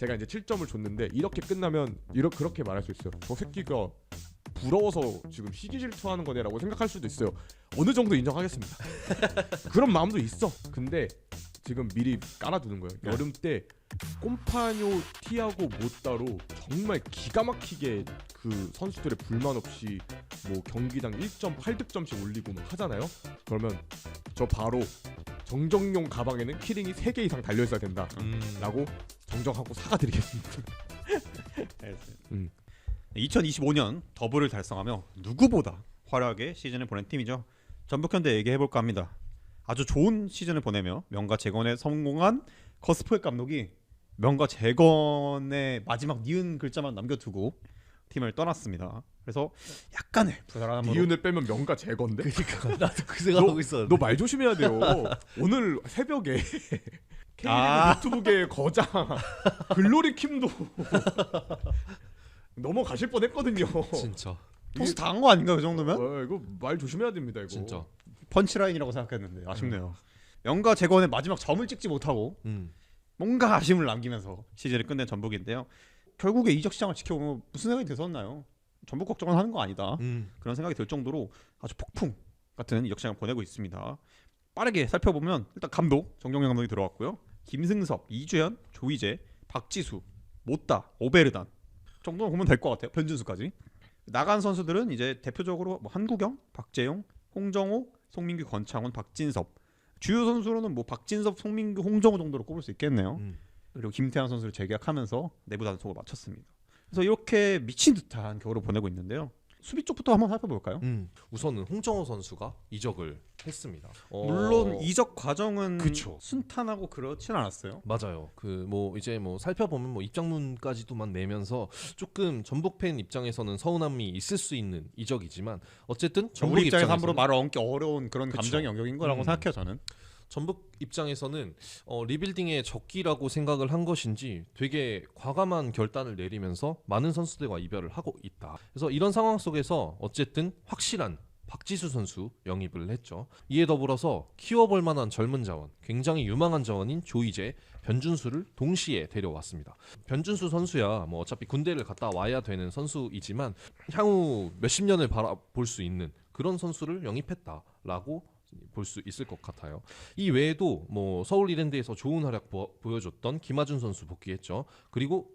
제가 이제 7점을 줬는데 이렇게 끝나면 이렇게 그렇게 말할 수 있어요. 저 새끼가 부러워서 지금 시기 질투하는 거네라고 생각할 수도 있어요. 어느 정도 인정하겠습니다. 그런 마음도 있어. 근데 지금 미리 깔아두는 거예요. 네. 여름 때 꼼파뇨, 티아고, 모따로 정말 기가 막히게 그 선수들의 불만 없이 뭐 경기당 1.8득점씩 올리고 막 하잖아요. 그러면 저 바로 정정용 가방에는 키링이 3개 이상 달려 있어야 된다라고 음. 정정하고 사과드리겠습니다. 음. 2025년 더블을 달성하며 누구보다 화려하게 시즌을 보낸 팀이죠. 전북현대 얘기해 볼까 합니다. 아주 좋은 시즌을 보내며 명가 재건에 성공한 커스프의 감독이 명가 재건의 마지막 니은 글자만 남겨두고 팀을 떠났습니다. 그래서 약간의 불안함으로 니은을 빼면 명가 제건데. 그러니까 나도 그 생각하고 있었는데 너말 조심해야 돼요. 오늘 새벽에 K리그 아. 유튜브계 거장 글로리 킴도 넘어가실 뻔했거든요. 진짜 토스 당한 거 아닌가 그 정도면? 어, 이거 말 조심해야 됩니다 이거. 진짜 펀치라인이라고 생각했는데 아쉽네요. 명가 재건의 마지막 점을 찍지 못하고 음. 뭔가 아쉬움을 남기면서 시즌을 끝낸 전북인데요. 결국에 이적 시장을 지켜보면 무슨 생각이 드셨나요? 전북 걱정을 하는 거 아니다. 음. 그런 생각이 들 정도로 아주 폭풍 같은 이적 시장을 보내고 있습니다. 빠르게 살펴보면 일단 감독 정경영 감독이 들어왔고요. 김승섭, 이주현, 조이제, 박지수, 모따, 오베르단 정도는 보면 될 것 같아요. 변준수까지 나간 선수들은 이제 대표적으로 뭐 한국영, 박재용, 홍정호, 송민규, 권창훈, 박진섭 주요 선수로는 뭐 박진섭, 송민규, 홍정호 정도로 꼽을 수 있겠네요. 음. 그리고 김태환 선수를 재계약하면서 내부 단속을 마쳤습니다. 그래서 이렇게 미친 듯한 겨울을 보내고 있는데요. 수비 쪽부터 한번 살펴볼까요? 음. 우선은 홍정호 선수가 이적을 했습니다. 어, 물론 이적 과정은 그쵸. 순탄하고 그렇진 않았어요. 맞아요. 그 뭐 이제 뭐 살펴보면 뭐 입장문까지도만 내면서 조금 전북 팬 입장에서는 서운함이 있을 수 있는 이적이지만 어쨌든 전북 우리 입장에서 함부로 말을 얹기 어려운 그런 그쵸. 감정의 영역인 거라고 음. 생각해요 저는. 전북 입장에서는 어, 리빌딩의 적기라고 생각을 한 것인지 되게 과감한 결단을 내리면서 많은 선수들과 이별을 하고 있다. 그래서 이런 상황 속에서 어쨌든 확실한 박지수 선수 영입을 했죠. 이에 더불어서 키워볼 만한 젊은 자원, 굉장히 유망한 자원인 조이제, 변준수를 동시에 데려왔습니다. 변준수 선수야 뭐 어차피 군대를 갔다 와야 되는 선수이지만 향후 몇십 년을 바라볼 수 있는 그런 선수를 영입했다라고 볼 수 있을 것 같아요. 이 외에도 뭐 서울 이랜드에서 좋은 활약 보, 보여줬던 김하준 선수 복귀했죠. 그리고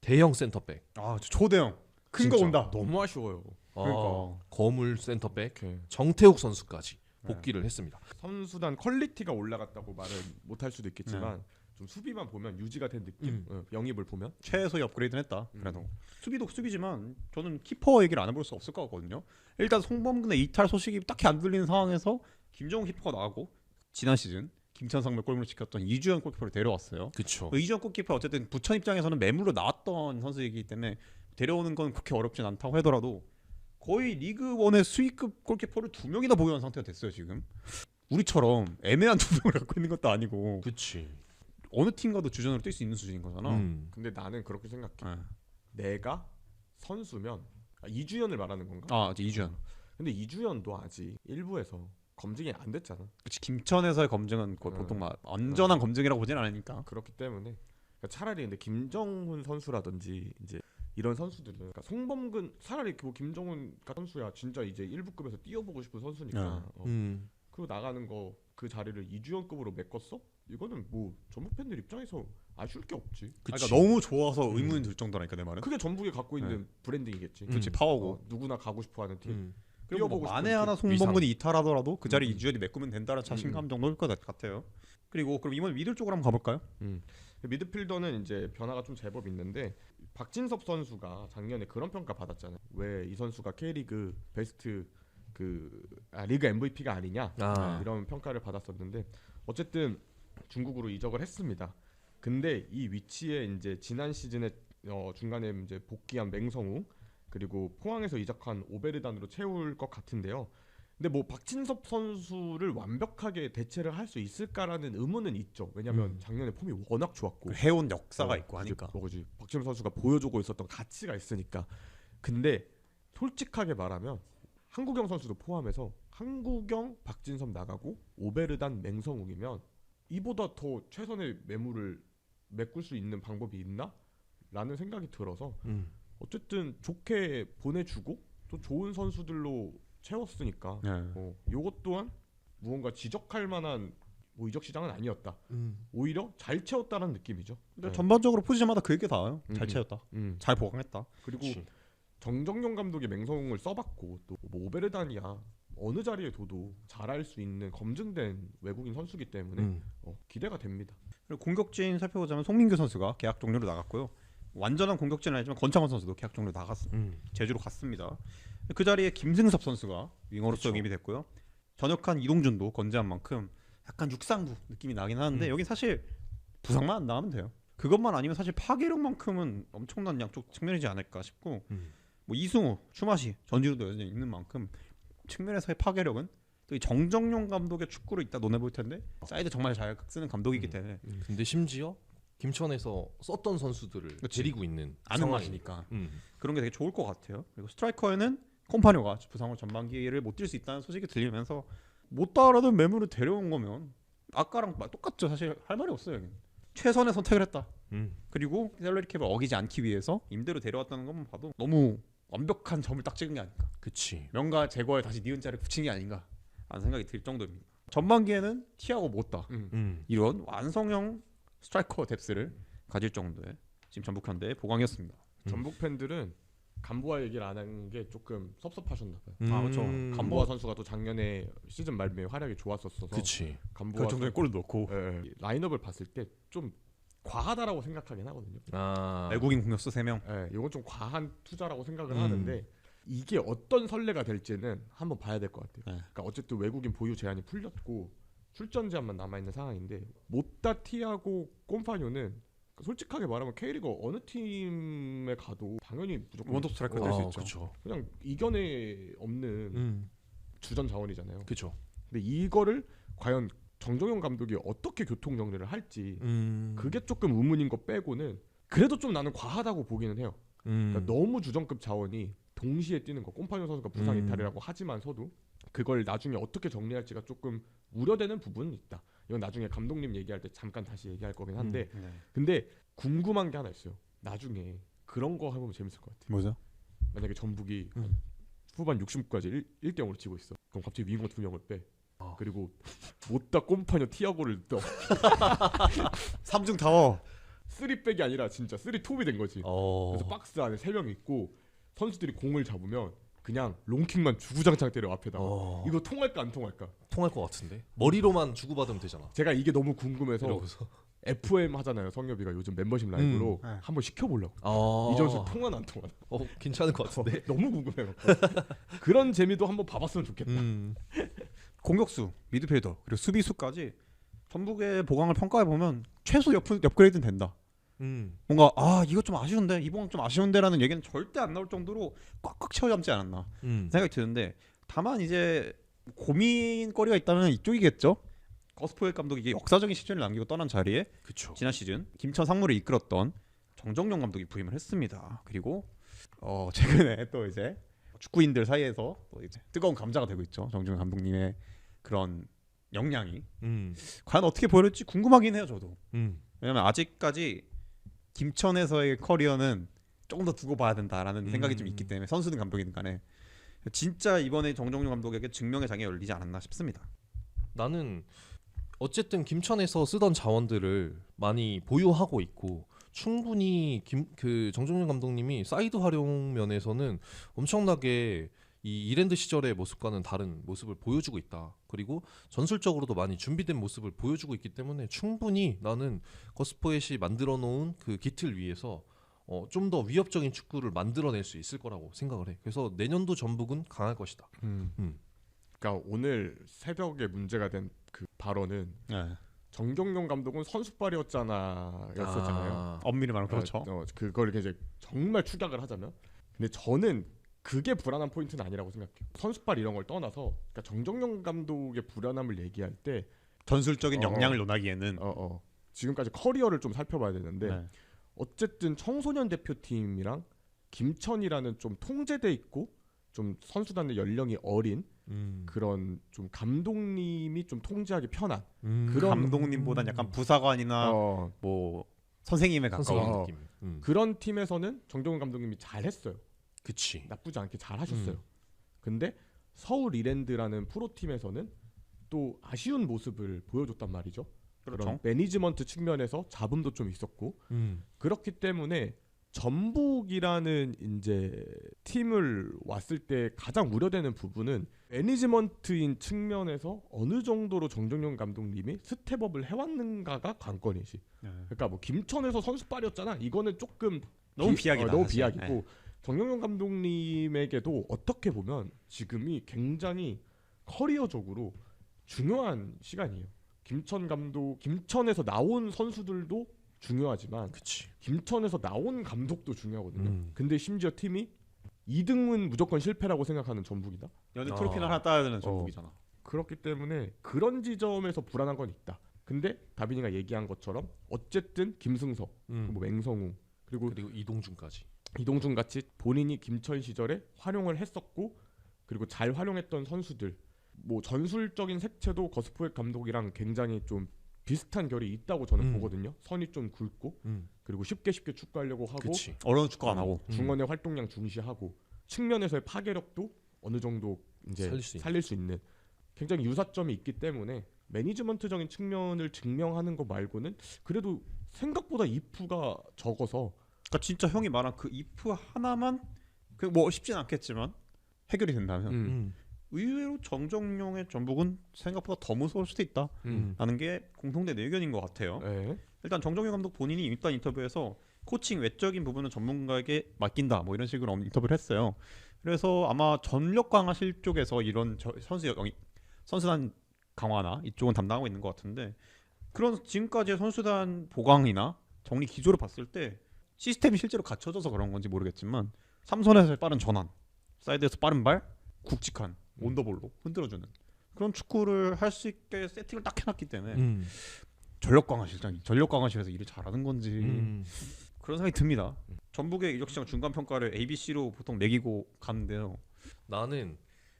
대형 센터백, 아 초대형 큰 거 진짜 온다. 너무 아쉬워요. 그러니까. 아, 거물 센터백 이렇게 정태욱 선수까지 복귀를 했습니다. 선수단 퀄리티가 올라갔다고 말을 못 할 수도 있겠지만 좀 수비만 보면 유지가 된 느낌. 음. 어, 영입을 보면 최소의 업그레이드는 했다. 음. 그래도 수비도 수비지만 저는 키퍼 얘기를 안 해볼 수 없을 것 같거든요. 일단 송범근의 이탈 소식이 딱히 안 들리는 상황에서 김정우 키퍼가 나가고 지난 시즌 김천상을 골문을 지켰던 이주현 골키퍼를 데려왔어요. 그렇죠. 그 이주현 골키퍼 어쨌든 부천 입장에서는 매물로 나왔던 선수이기 때문에 데려오는 건 그렇게 어렵진 않다고 하더라도 거의 리그 원의 수익급 골키퍼를 두 명이나 보유한 상태가 됐어요 지금. 우리처럼 애매한 두 명을 갖고 있는 것도 아니고 그렇지. 어느 팀과도 주전으로 뛸 수 있는 수준인 거잖아. 음. 근데 나는 그렇게 생각해. 네. 내가 선수면 아, 이주연을 말하는 건가? 아 이제 이주현. 근데 이주연도 아직 일부에서 검증이 안 됐잖아. 그치 김천에서의 검증은 거의 음. 보통 막 완전한 검증이라고 보진 않으니까. 그렇기 때문에 그러니까 차라리 근데 김정훈 선수라든지 이제 이런 선수들은 그러니까 송범근 차라리 그 김정훈 같은 선수야 진짜 이제 1부급에서 뛰어보고 싶은 선수니까 네. 어, 음. 그리고 나가는 거 그 자리를 이주연급으로 메꿨어? 이거는 뭐 전북 팬들 입장에서 아쉬울 게 없지. 그치. 그러니까 너무 좋아서 음. 의문이 들 정도라니까 내 말은. 그게 전북이 갖고 있는 브랜딩이겠지. 음. 그렇지 파워고. 어, 누구나 가고 싶어하는 팀. 음. 그리고 뭐 만에 하나 팀. 송범근이 이탈하더라도 그 자리 음. 이주현이 메꾸면 된다는 자신감 음. 정도일 것 같아요. 그리고 그럼 이번 미들 쪽으로 한번 가볼까요? 미드필더는 이제 변화가 좀 제법 있는데 박진섭 선수가 작년에 그런 평가 받았잖아요. 왜 이 선수가 K리그 베스트 그 아, 리그 MVP가 아니냐 아. 이런 평가를 받았었는데 어쨌든 중국으로 이적을 했습니다. 근데 이 위치에 이제 지난 시즌에 어, 중간에 이제 복귀한 맹성우 그리고 포항에서 이적한 오베르단으로 채울 것 같은데요. 근데 뭐 박진섭 선수를 완벽하게 대체를 할 수 있을까라는 의문은 있죠. 왜냐하면 음. 작년에 폼이 워낙 좋았고 그 해온 역사가 어, 있고 하니까. 뭐지 박진섭 선수가 보여주고 있었던 가치가 있으니까. 근데 솔직하게 말하면 한국영 선수도 포함해서 한국영, 박진섭 나가고 오베르단, 맹성욱이면 이보다 더 최선의 매물을 메꿀 수 있는 방법이 있나?라는 생각이 들어서 음. 어쨌든 좋게 보내주고 또 좋은 선수들로 채웠으니까 네. 어, 요것 또한 무언가 지적할 만한 뭐 이적 시장은 아니었다. 음. 오히려 잘 채웠다는 느낌이죠. 근데 네. 전반적으로 포지션마다 그 얘기. 잘 음. 채웠다. 음. 잘 보강했다. 그리고 그치. 정정용 감독의 맹성을 써봤고 또 뭐 오베르단이야 어느 자리에 둬도 잘할 수 있는 검증된 외국인 선수기 때문에 음. 어, 기대가 됩니다. 그리고 공격진 살펴보자면 송민규 선수가 계약 종료로 나갔고요. 완전한 공격진은 아니지만 권창원 선수도 계약 종료 나갔 음. 제주로 갔습니다. 그 자리에 김승섭 선수가 윙어로서. 영입이 됐고요. 전역한 이동준도 건재한 만큼 약간 육상부 느낌이 나긴 하는데 음. 여기 사실 부상만 안 나오면 돼요. 그것만 아니면 사실 파괴력만큼은 엄청난 양쪽 측면이지 않을까 싶고 음. 뭐 이승우, 추마시, 전지우도 여전히 있는 만큼 측면에서의 파괴력은 또이 정정용 감독의 축구로 이따 논해볼 텐데 사이드 정말 잘 쓰는 감독이기 음. 때문에 근데 심지어 김천에서 썼던 선수들을 그치. 데리고 있는 아는 맛이니까 음. 그런 게 되게 좋을 것 같아요. 그리고 스트라이커에는 콤파뇨가 부상으로 전반기를 못 뛸 수 있다는 소식이 들리면서 못 따라든 매물을 데려온 거면 아까랑 마- 똑같죠. 사실 할 말이 없어요. 최선의 선택을 했다. 음. 그리고 셀러리 캡을 어기지 않기 위해서 임대로 데려왔다는 것만 봐도 너무 완벽한 점을 딱 찍은 게 아닐까. 그치. 명가 제거에 다시 니은 자를 붙인 게 아닌가 하는 생각이 들 정도입니다. 전반기에는 티아고 못다 음. 음. 이런 완성형 스트라이커 뎁스를 가질 정도의 지금 전북 현대의 보강이었습니다. 음. 전북 팬들은 간보아 얘기를 안한게 조금 섭섭하셨나 봐요. 아, 그렇죠. 음. 간보아 선수가 또 작년에 시즌 말미에 활약이 좋았었어서 그치. 간보아 그 정도의 골을 넣고 예, 예. 라인업을 봤을 때 좀 과하다라고 생각하긴 하거든요. 아. 외국인 공격수 3명 예, 이건 좀 과한 투자라고 생각을 음. 하는데 이게 어떤 선례가 될지는 한번 봐야 될 것 같아요. 네. 그러니까 어쨌든 외국인 보유 제한이 풀렸고 출전 제한만 남아 있는 상황인데 못다 티하고 꼼파뇨는 솔직하게 말하면 K리그 어느 팀에 가도 당연히 무조건 원톱 스트라이커 될수 아, 있죠. 그쵸. 그냥 이견에 없는 음. 주전 자원이잖아요. 그쵸. 근데 이거를 과연 정종영 감독이 어떻게 교통 정리를 할지 음. 그게 조금 의문인 거 빼고는 그래도 좀 나는 과하다고 보기는 해요. 음. 그러니까 너무 주전급 자원이 동시에 뛰는 거 꼼파뇨 선수가 부상 음. 이탈이라고 하지만서도 그걸 나중에 어떻게 정리할지가 조금 우려되는 부분은 있다. 이건 나중에 감독님 얘기할 때 잠깐 다시 얘기할 거긴 한데 네. 근데 궁금한 게 하나 있어요. 나중에 그런 거 해보면 재밌을 것 같아. 뭐죠? 만약에 전북이 음. 후반 60분까지 1, 1대 0으로 지고 있어. 그럼 갑자기 윙어 두 명을 빼. 아. 그리고 못다 꼼파뇨 티아고를 넣어. 삼중 타워. 쓰리백이 아니라 진짜 쓰리톱이 된 거지. 어. 그래서 박스 안에 세 명 있고 선수들이 공을 잡으면 그냥 롱킥만 주구장창 때려 앞에다가 어. 이거 통할까 안 통할까? 통할 것 같은데. 머리로만 주고받으면 되잖아. 제가 이게 너무 궁금해서 이러고서. FM 하잖아요 성엽이가 요즘 멤버십 라이브로 음, 네. 한번 시켜보려고 아. 이 점수 통하나 안 통하나 어, 괜찮을 것 같은데. 너무 궁금해갖고 그런 재미도 한번 봐봤으면 좋겠다 음. 공격수, 미드필더 그리고 수비수까지 전북의 보강을 평가해 보면 최소 업, 업그레이드는 된다. 음. 뭔가 아 이거 좀 아쉬운데 이 보강 좀 아쉬운데라는 얘기는 절대 안 나올 정도로 꽉꽉 채워잡지 않았나 음. 생각이 드는데 다만 이제 고민거리가 있다면 이쪽이겠죠. 거스포엘 감독이 이게 역사적인 시즌을 남기고 떠난 자리에 그쵸. 지난 시즌 김천 상무를 이끌었던 정정용 감독이 부임을 했습니다. 그리고 어 최근에 또 이제 축구인들 사이에서 또 이제 뜨거운 감자가 되고 있죠. 정정용 감독님의 그런 역량이 음. 과연 어떻게 보일지 궁금하긴 해요. 저도 음. 왜냐면 아직까지 김천에서의 커리어는 조금 더 두고 봐야 된다라는 생각이 좀 음. 있기 때문에 선수든 감독이든 간에 진짜 이번에 정정용 감독에게 증명의 장이 열리지 않았나 싶습니다. 나는 어쨌든 김천에서 쓰던 자원들을 많이 보유하고 있고 충분히 김 그 정종윤 감독님이 사이드 활용 면에서는 엄청나게 이 이랜드 시절의 모습과는 다른 모습을 보여주고 있다. 그리고 전술적으로도 많이 준비된 모습을 보여주고 있기 때문에 충분히 나는 거스포엣이 만들어 놓은 그 기틀 위에서 어, 좀 더 위협적인 축구를 만들어낼 수 있을 거라고 생각을 해. 그래서 내년도 전북은 강할 것이다. 음. 그러니까 오늘 새벽에 문제가 된 그 발언은 네. 정경용 감독은 선수발이었잖아 였었잖아요 아. 엄밀히 말하면 그렇죠. 어, 어, 그걸 이제 정말 축약을 하자면 근데 저는 그게 불안한 포인트는 아니라고 생각해요 선수발 이런 걸 떠나서 그러니까 정정용 감독의 불안함을 얘기할 때 전술적인 어. 역량을 논하기에는 어, 어, 지금까지 커리어를 좀 살펴봐야 되는데 네. 어쨌든 청소년 대표팀이랑 김천이라는 좀 통제돼 있고 좀 선수단의 연령이 어린 음. 그런 좀 감독님이 좀 통제하기 편한 음. 그런- 감독님보단 약간 부사관이나 어, 뭐 선생님에 가까운 선생님 어. 느낌. 음. 그런 팀에서는 정종훈 감독님이 잘했어요. 그치. 나쁘지 않게 잘 하셨어요. 음. 근데 서울 이랜드라는 프로팀에서는 또 아쉬운 모습을 보여줬단 말이죠. 그런 그렇죠. 매니지먼트 측면에서 잡음도 좀 있었고 음. 그렇기 때문에 전북이라는 이제 팀을 왔을 때 가장 우려되는 부분은 매니지먼트인 측면에서 어느 정도로 정정용 감독님이 스텝업을 해왔는가가 관건이지. 네. 그러니까 뭐 김천에서 선수빨이었잖아. 이거는 조금 너무 비- 비약이다. 어, 너무. 비약이고 네. 정영용 감독님에게도 어떻게 보면 지금이 굉장히 커리어적으로 중요한 시간이에요. 김천 감독, 김천에서 나온 선수들도 중요하지만 그치. 김천에서 나온 감독도 중요하거든요. 음. 근데 심지어 팀이 2등은 무조건 실패라고 생각하는 전북이다. 어. 트로피를 하나 따야 되는 전북이잖아. 그렇기 때문에 그런 지점에서 불안한 건 있다. 근데 다빈이가 얘기한 것처럼 어쨌든 김승석, 음. 뭐 맹성웅 그리고 그리고 이동준까지. 이동준 같이 본인이 김천 시절에 활용을 했었고 그리고 잘 활용했던 선수들 뭐 전술적인 색채도 거스프의 감독이랑 굉장히 좀 비슷한 결이 있다고 저는 음. 보거든요. 선이 좀 굵고 음. 그리고 쉽게 쉽게 축구하려고 하고 그치. 어려운 축구 안 하고. 음. 중원의 활동량 중시하고 측면에서의 파괴력도 어느 정도 이제 살릴 수 있는. 살릴 수 있는 굉장히 유사점이 있기 때문에 매니지먼트적인 측면을 증명하는 거 말고는 그래도 생각보다 이프가 적어서 그러니까 진짜 형이 말한 그 if 하나만 그뭐 쉽진 않겠지만 해결이 된다면 음. 음. 의외로 정정용의 전북은 생각보다 더 무서울 수도 있다라는 음. 게 공통된 의견인 것 같아요. 네. 일단 정정용 감독 본인이 일단 인터뷰에서 코칭 외적인 부분은 전문가에게 맡긴다 뭐 이런 식으로 인터뷰를 했어요. 그래서 아마 전력 강화실 쪽에서 이런 저- 선수 영, 선수단 강화나 이쪽은 담당하고 있는 것 같은데 그런 지금까지의 선수단 보강이나 정리 기조를 봤을 때 시스템이 실제로 갖춰져서 그런 건지 모르겠지만 삼선에서의 빠른 전환, 사이드에서 빠른 발, 굵직한 온더볼로 흔들어주는 그런 축구를 할 수 있게 세팅을 딱 해놨기 때문에 음. 전력 강화 실장이 전력 강화실에서 일을 잘하는 건지 음. 그런 생각이 듭니다. 전북의 이적 시장 중간 평가를 A, B, C로 보통 매기고 가는데요. 나는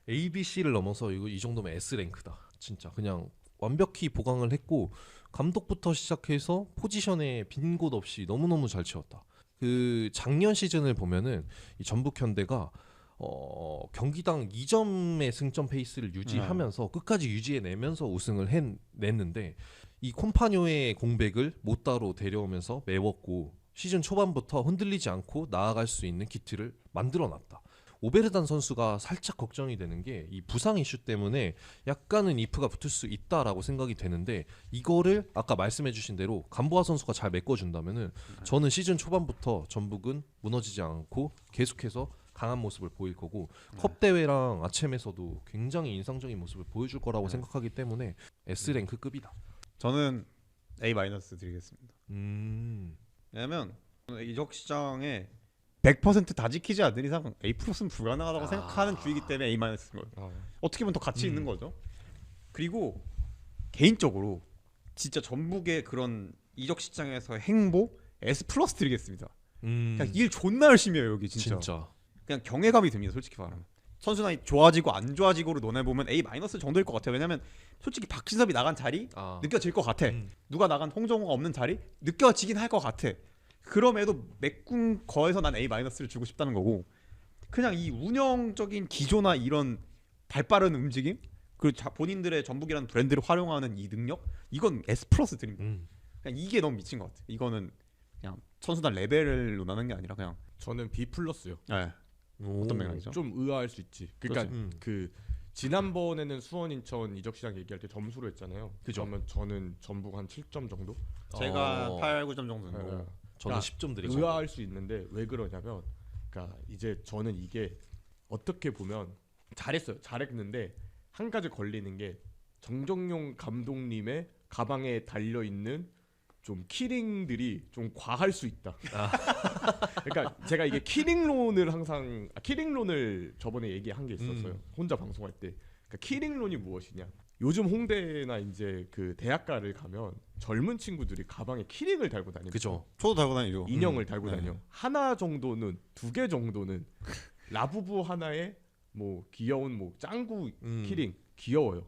A, B, C를 넘어서 이거 이 정도면 S 랭크다. 진짜 그냥 완벽히 보강을 했고 감독부터 시작해서 포지션에 빈 곳 없이 너무 너무 잘 채웠다. 그 작년 시즌을 보면은 이 전북 현대가 어, 경기당 2점의 승점 페이스를 유지하면서 끝까지 유지해내면서 우승을 해냈는데 이 콤파뇨의 공백을 못다로 데려오면서 메웠고 시즌 초반부터 흔들리지 않고 나아갈 수 있는 기틀을 만들어놨다. 오베르단 선수가 살짝 걱정이 되는 게 이 부상 이슈 때문에 약간은 이프가 붙을 수 있다라고 생각이 되는데 이거를 아까 말씀해주신 대로 감보아 선수가 잘 메꿔준다면은 저는 시즌 초반부터 전북은 무너지지 않고 계속해서 강한 모습을 보일 거고 컵 대회랑 아챔에서도 굉장히 인상적인 모습을 보여줄 거라고 네. 생각하기 때문에 S 랭크급이다. 저는 A 마이너스 드리겠습니다. 음, 왜냐하면 이적 시장에 100%다 지키지 않는 이상 A 플러스는 불가능하다고 아. 생각하는 주의기 때문에 A 마이너스인 거예요. 아, 어떻게 보면 더 가치 음. 있는 거죠. 그리고 개인적으로 진짜 전북의 그런 이적 시장에서 행보 S 플러스 드리겠습니다. 음, 그냥 일 존나 열심히 해요 여기 진짜. 진짜. 그냥 경외감이 듭니다 솔직히 말하면 선수단이 좋아지고 안 좋아지고를 논해 보면 A 마이너스 정도일 것 같아요 왜냐면 솔직히 박진섭이 나간 자리 아, 느껴질 것 같아 음. 누가 나간 홍정호가 없는 자리 느껴지긴 할 것 같아 그럼에도 메꾼 거에서 난 A 마이너스를 주고 싶다는 거고 그냥 이 운영적인 기조나 이런 발빠른 움직임 그리고 자, 본인들의 전북이라는 브랜드를 활용하는 이 능력 이건 S 플러스 드립니다 음. 그냥 이게 너무 미친 것 같아 이거는 그냥 선수단 레벨을 논하는 게 아니라 그냥 저는 B 플러스요. 예, 어떤 맥락이죠? 좀 의아할 수 있지. 그러니까 음. 그 지난번에는 수원 인천 이적 시장 얘기할 때 점수로 했잖아요. 그죠. 그러면 저는 전북 한 7점 정도. 제가 어, 8, 9점 정도 예, 저는 야, 10점 드리고 의아할 수 있는데 왜 그러냐면 그러니까 이제 저는 이게 어떻게 보면 잘했어요. 잘했는데 한 가지 걸리는 게 정정용 감독님의 가방에 달려 있는 좀 키링들이 좀 과할 수 있다. 그러니까 제가 이게 키링론을 항상 아, 키링론을 저번에 얘기한 게 있었어요. 음. 혼자 방송할 때. 그러니까 키링론이 무엇이냐? 요즘 홍대나 이제 그 대학가를 가면 젊은 친구들이 가방에 키링을 달고 다닙니다. 그죠. 저도 달고 다니죠. 인형을 음, 달고 네. 다녀. 하나 정도는 두 개 정도는 라부부 하나에 뭐 귀여운 뭐 짱구 음. 키링 귀여워요.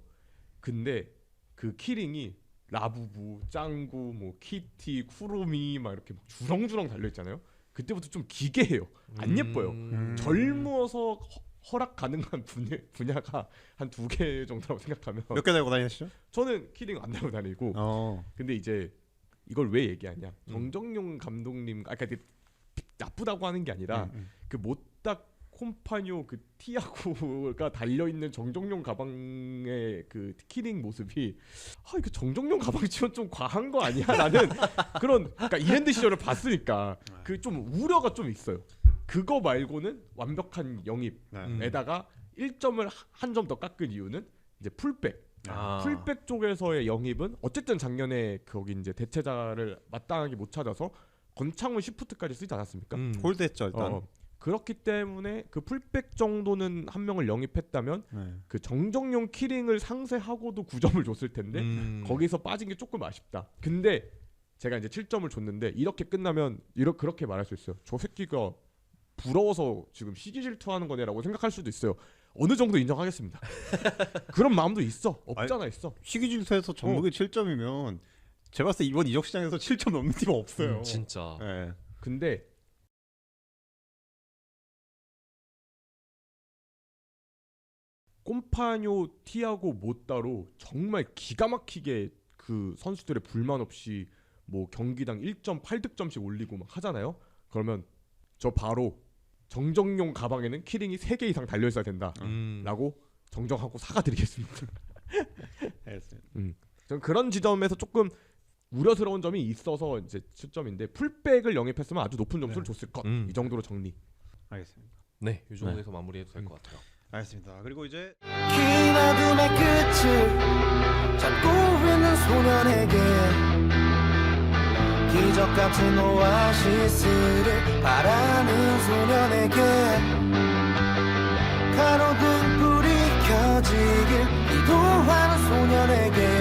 근데 그 키링이 라부부, 짱구, 뭐 키티, 쿠로미 막 이렇게 막 주렁주렁 달려 있잖아요. 그때부터 좀 기괴해요. 안 예뻐요. 음. 젊어서 허, 허락 가능한 분야, 분야가 한 두 개 정도라고 생각하면 몇 개 달고 다니시죠? 저는 키링 안 달고 다니고 어. 근데 이제 이걸 왜 얘기하냐 음. 정정용 감독님 아까 그 나쁘다고 하는 게 아니라 음, 음. 그 모딱 콤파뇨 그 티아고가 달려 있는 정정용 가방의 그 키링 모습이 아 이거 정정용 가방 치면 좀 과한 거 아니야? 라는 그런 그러니까 이랜드 시절을 봤으니까 그 좀 우려가 좀 있어요. 그거 말고는 완벽한 영입에다가 네. 1점을 한 점 더 깎은 이유는 이제 풀백 아. 풀백 쪽에서의 영입은 어쨌든 작년에 거기 이제 대체자를 마땅하게 못 찾아서 권창훈 시프트까지 쓰지 않았습니까? 음. 홀드했죠 일단. 어, 그렇기 때문에 그 풀백 정도는 한 명을 영입했다면 네. 그 정정용 키링을 상쇄하고도 9점을 줬을 텐데 음. 거기서 빠진 게 조금 아쉽다. 근데 제가 이제 7점을 줬는데 이렇게 끝나면 이렇게 그렇게 말할 수 있어요. 저 새끼가 부러워서 지금 시기 질투하는 거네라고 생각할 수도 있어요. 어느 정도 인정하겠습니다. 그런 마음도 있어. 없잖아 있어. 시기 질투에서 전북이 7점이면 제가 봤을 때 이번 이적 시장에서 7점 넘는 팀은 없어요. 음, 진짜. 네. 근데 꼼파뇨, 티아고, 모따로 정말 기가 막히게 그 선수들의 불만 없이 뭐 경기당 1.8득점씩 올리고 막 하잖아요. 그러면 저 바로 정정용 가방에는 키링이 3개 이상 달려 있어야 된다라고 음. 정정하고 사과드리겠습니다. 알겠습니다. 저는 그런 지점에서 조금 우려스러운 점이 있어서 이제 7점인데 풀백을 영입했으면 아주 높은 점수를 줬을 것. 음. 이 정도로 정리. 알겠습니다. 네, 이 정도에서 마무리해도 될 음. 것 같아요. 알겠습니다. 그리고 이제 긴 어둠의 끝을 잡고 있는 소년에게 기적 같은 오아시스를 바라는 소년에게 가로등 불이 켜지길 기도하는 소년에게